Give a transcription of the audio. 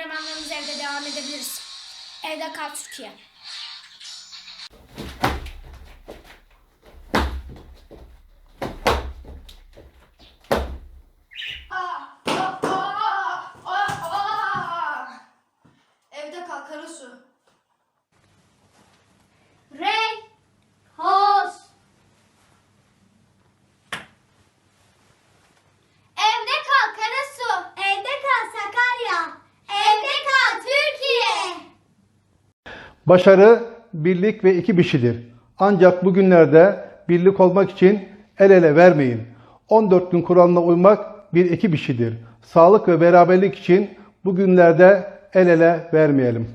antrenmanlarımız evde devam edebiliriz. Evde kal Türkiye. Aa, aa, aa, aa, aa. Evde kal Karasu. Başarı, birlik ve iki kişidir. Ancak bugünlerde birlik olmak için el ele vermeyin. 14 gün kuralına uymak bir ekip işidir. Sağlık ve beraberlik için bugünlerde el ele vermeyelim.